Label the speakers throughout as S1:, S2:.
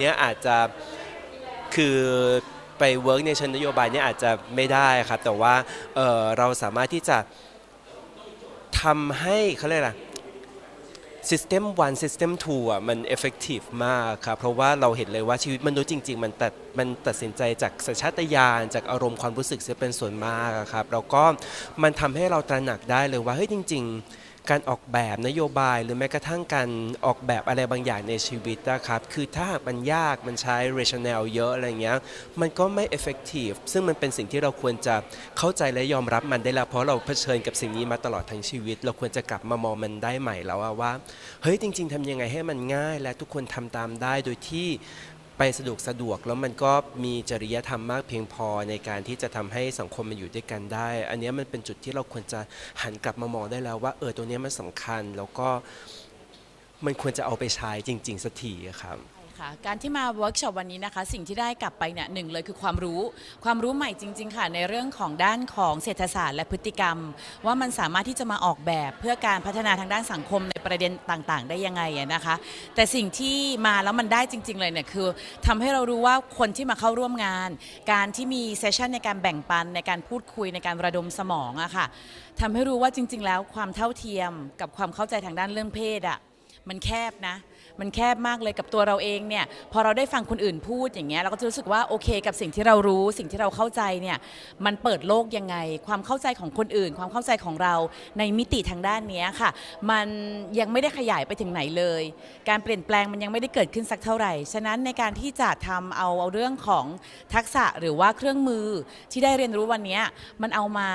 S1: เนี้ยอาจจะคือไปเวิร์กในเชิงนโยบายเนี่ยอาจจะไม่ได้ครับแต่ว่าเเราสามารถที่จะทำให้เขาเรียกอะไร System 1 System 2อะมัน effective มากครับเพราะว่าเราเห็นเลยว่าชีวิตมนุษย์จริง ๆ มันตัดมันตัดสินใจจากสัญชาตญาณจากอารมณ์ความรู้สึกจะเป็นส่วนมากครับแล้วก็มันทำให้เราตระหนักได้เลยว่าเฮ้ยจริง ๆ การออกแบบนโยบายหรือแม้กระทั่งการออกแบบอะไรบางอย่างในชีวิตนะครับคือถ้ามันยากมันใช้ rationale เยอะอะไรเงี้ยมันก็ไม่ effective ซึ่งมันเป็นสิ่งที่เราควรจะเข้าใจและยอมรับมันได้แล้ว เพราะเราเผชิญกับสิ่งนี้มาตลอดทั้งชีวิต เราควรจะกลับมามองมันได้ใหม่แล้วว่าเฮ้ยจริง ๆทำยังไงให้มันง่าย และทุกคนทำตามได้โดยที่ ไปสะดวกสะดวกแล้วมันก็มีจริยธรรมมากเพียงพอในการที่จะทำให้สังคมมันอยู่ด้วยกันได้ อันนี้มันเป็นจุดที่เราควรจะหันกลับมามองได้แล้วว่าเออตัวนี้มันสำคัญแล้วก็มันควรจะเอาไปใช้จริง ๆสักทีครับ
S2: ค่ะ การที่มาเวิร์กช็อปวันนี้นะคะ สิ่งที่ได้กลับไปเนี่ยหนึ่งเลยคือความรู้ ความรู้ใหม่จริง ๆ ค่ะ ในเรื่องของด้านของเศรษฐศาสตร์และพฤติกรรม ว่ามันสามารถที่จะมาออกแบบเพื่อการพัฒนาทางด้านสังคมในประเด็นต่างๆ ได้ยังไงอะนะคะ แต่สิ่งที่มาแล้วมันได้จริง ๆ เลยเนี่ยคือทำให้เรารู้ว่าคนที่มาเข้าร่วมงาน การที่มีเซสชันในการแบ่งปันในการพูดคุยในการระดมสมองอะค่ะทำให้รู้ว่าจริง ๆ แล้วความเท่าเทียมกับความเข้าใจทางด้านเรื่องเพศอะ มันแคบนะ มันแคบมากเลยกับตัวเราเองเนี่ย พอเราได้ฟังคนอื่นพูดอย่างเงี้ยเราก็จะรู้สึกว่าโอเคกับสิ่งที่เรารู้ สิ่งที่เราเข้าใจเนี่ย มันเปิดโลกยังไง ความเข้าใจของคนอื่น ความเข้าใจของเราในมิติทางด้านนี้ค่ะ มันยังไม่ได้ขยายไปถึงไหนเลย การเปลี่ยนแปลงมันยังไม่ได้เกิดขึ้นสักเท่าไหร่ ฉะนั้นในการที่จะทำเอาเอาเรื่องของทักษะหรือว่าเครื่องมือที่ได้เรียนรู้วันนี้มันเอามา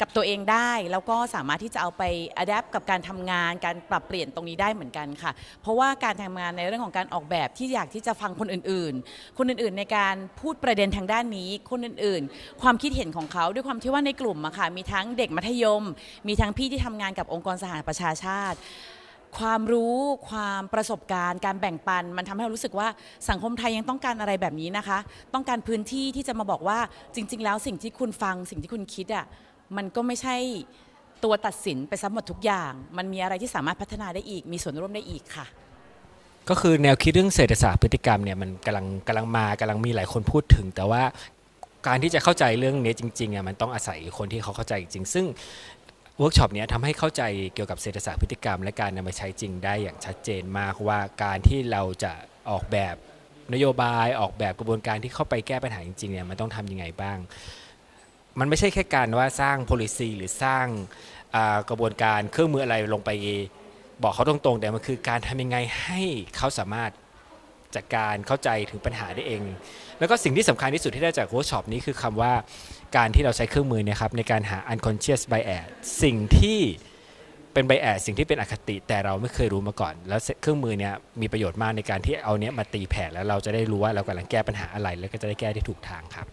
S2: กับตัวเองได้ แล้วก็สามารถที่จะเอาไปอัดแอปกับการทำงาน การปรับเปลี่ยนตรงนี้ได้เหมือนกันค่ะ เพราะว่าการทำงานในเรื่องของการออกแบบที่อยากที่จะฟังคนอื่นๆ คนอื่นๆในการพูดประเด็นทางด้านนี้ คนอื่นๆ ความคิดเห็นของเขาด้วยความที่ว่าในกลุ่มอะค่ะมีทั้งเด็กมัธยม มีทั้งพี่ที่ทำงานกับองค์กรสหประชาชาติความรู้ความประสบการณ์ การแบ่งปัน มันทำให้เรารู้สึกว่าสังคมไทยยังต้องการอะไรแบบนี้นะคะ ต้องการพื้นที่ที่จะมาบอกว่าจริง ๆ แล้วสิ่งที่คุณฟังสิ่งที่คุณคิดอะมันก็ไม่ใช่ ตัวตัดสินไปซะหมดทุกอย่าง มันมีอะไรที่สามารถพัฒนาได้อีก มีส่วนร่วมได้อีกค่ะ
S3: ก็คือแนวคิดเรื่องเศรษฐศาสตร์พฤติกรรมเนี่ยมันกำลังกำลังมากำลังมีหลายคนพูดถึง แต่ว่าการที่จะเข้าใจเรื่องนี้จริงๆอะมันต้องอาศัยคนที่เขาเข้าใจจริง ซึ่งเวิร์กช็อปเนี้ยทำให้เข้าใจเกี่ยวกับเศรษฐศาสตร์พฤติกรรม และการนำมาใช้จริงได้อย่างชัดเจนมากว่าการที่เราจะออกแบบนโยบายออกแบบกระบวนการที่เข้าไปแก้ปัญหาจริงๆเนี่ยมันต้องทำยังไงบ้าง มันไม่ใช่แค่การว่าสร้าง policy หรือสร้างกระบวนการเครื่องมืออะไรลงไป บอกเขาตรงๆ แต่มันคือการทำยังไงให้เขาสามารถจัดการเข้าใจถึงปัญหาได้เอง แล้วก็สิ่งที่สำคัญที่สุดที่ได้จากเวิร์กช็อปนี้คือคำว่าการที่เราใช้เครื่องมือเนะครับในการหา unconscious bias สิ่งที่เป็น bias สิ่งที่เป็นอคติแต่เราไม่เคยรู้มาก่อน แล้วเครื่องมือเนี้ยมีประโยชน์มากในการที่เอาเนี้ยมาตีแผ่แล้วเราจะได้รู้ว่าเรากำลังแก้ปัญหาอะไร แล้วก็จะได้แก้ที่ถูกทางครับ